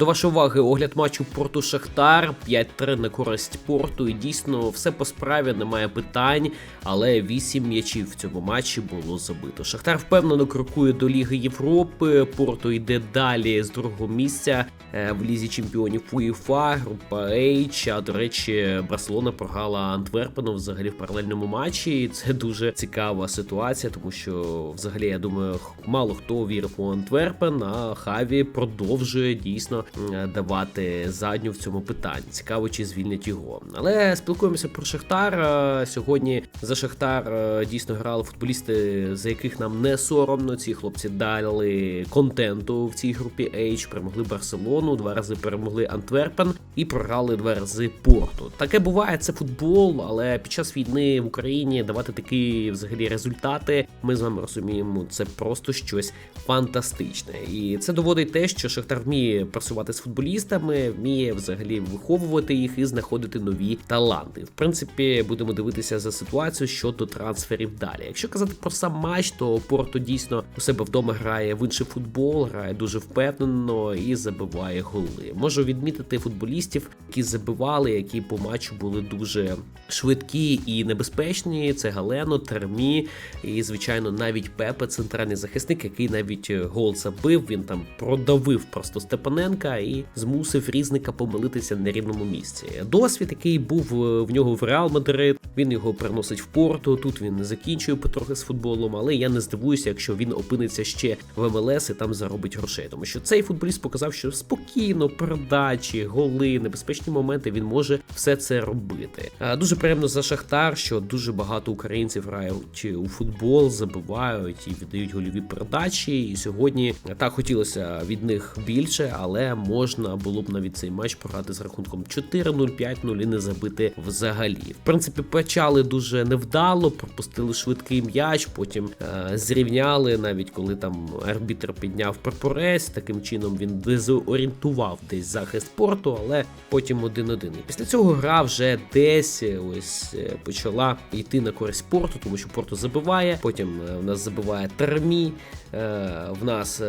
До вашої уваги огляд матчу Порту Шахтар 5-3 на користь порту. І дійсно все по справі немає питань, але 8 м'ячів в цьому матчі було забито. Шахтар впевнено крокує до Ліги Європи. Порту йде далі з другого місця е, в лізі чемпіонів УЄФА, група H. А до речі, Барселона програла Антверпену взагалі в паралельному матчі. І це дуже цікава ситуація, тому що взагалі я думаю, мало хто вірив у Антверпен, а Хаві продовжує дійсно давати задню в цьому питанні. Цікаво, чи звільнять його. Але спілкуємося про Шахтар. Е, Сьогодні за Шахтар е, дійсно грали футболісти, за яких нам не соромно. Ці хлопці дали контенту в цій групі H, перемогли Барселону, два рази перемогли Антверпен і програли два рази Порту. Таке буває, це футбол, але під час війни в Україні давати такі взагалі результати. Ми з вами розуміємо, це просто щось фантастичне. І це доводить те, що Шахтар вміє працювати з футболістами, вміє взагалі виховувати їх і знаходити нові таланти. В принципі, будемо дивитися за ситуацію щодо трансферів далі. Якщо казати про сам матч, то Порто дійсно у себе вдома грає в інший футбол, грає дуже впевнено і забиває голи. Можу відмітити футболістів, які забивали, які по матчу були дуже швидкі і небезпечні. Це Галено, Термі і, звичайно, навіть Пепе, центральний захисник, який навіть гол забив. Він там продавив просто Степаненка і змусив різника помилитися на рівному місці. Досвід, який був е, в нього в Реал Мадрид, він його приносить в порту. Тут він закінчує потрохи з футболом, але я не здивуюся, якщо він опиниться ще в МЛС і там заробить грошей. Тому що цей футболіст показав, що спокійно, передачі, голи, небезпечні моменти він може все це робити. Дуже приємно за Шахтар, що дуже багато українців грають у футбол, забивають і віддають гольові передачі. І сьогодні так хотілося від них більше, але можна було б навіть цей матч програти з рахунком 4-0, 5-0 і не забити взагалі. В принципі, почали дуже невдало, пропустили швидкий м'яч, потім е, зрівняли, навіть коли там арбітр підняв прапорець. Таким чином він дезорієнтував десь захист порту, але потім 1-1. І після цього гра вже десь е, ось е, почала йти на користь порту, тому що порту забиває. Потім е, в нас забиває термі. В нас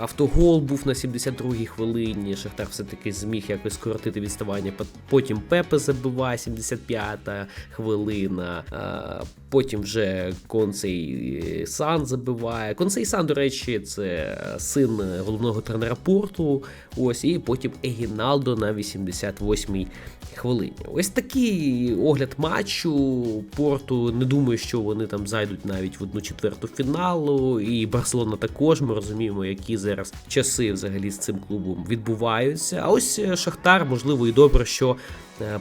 автогол був на 72-й хвилині. Шахтар все-таки зміг якось скоротити відставання. Потім Пепе забиває 75-та хвилина. Е, Потім вже Концей Сан забиває. Концей Сан, до речі, це син головного тренера порту. Ось, і потім Егіналдо на 88-й хвилині. Ось такий огляд матчу. Порту не думаю, що вони там зайдуть навіть в одну четверту фіналу. І Барселона також. Ми розуміємо, які зараз часи взагалі з цим клубом відбуваються. А ось е, Шахтар, можливо, і добре, що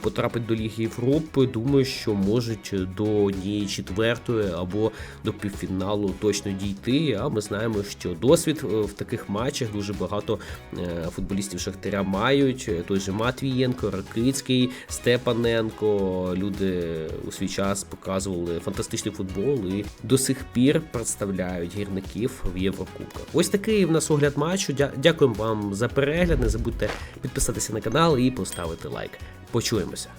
потрапить до Ліги Європи. Думаю, що можуть до однієї четвертої або до півфіналу точно дійти. А ми знаємо, що досвід е, в таких матчах дуже багато е, футболістів Шахтаря мають. Той же Матвієнко, Ракицький, Степаненко. Люди у свій час показували фантастичний футбол і до сих пір представляють гірників в Єврокубках. Ось такий в нас огляд матчу. Дя- Дякуємо вам за перегляд. Не забудьте підписатися на канал і поставити лайк. Почуємося.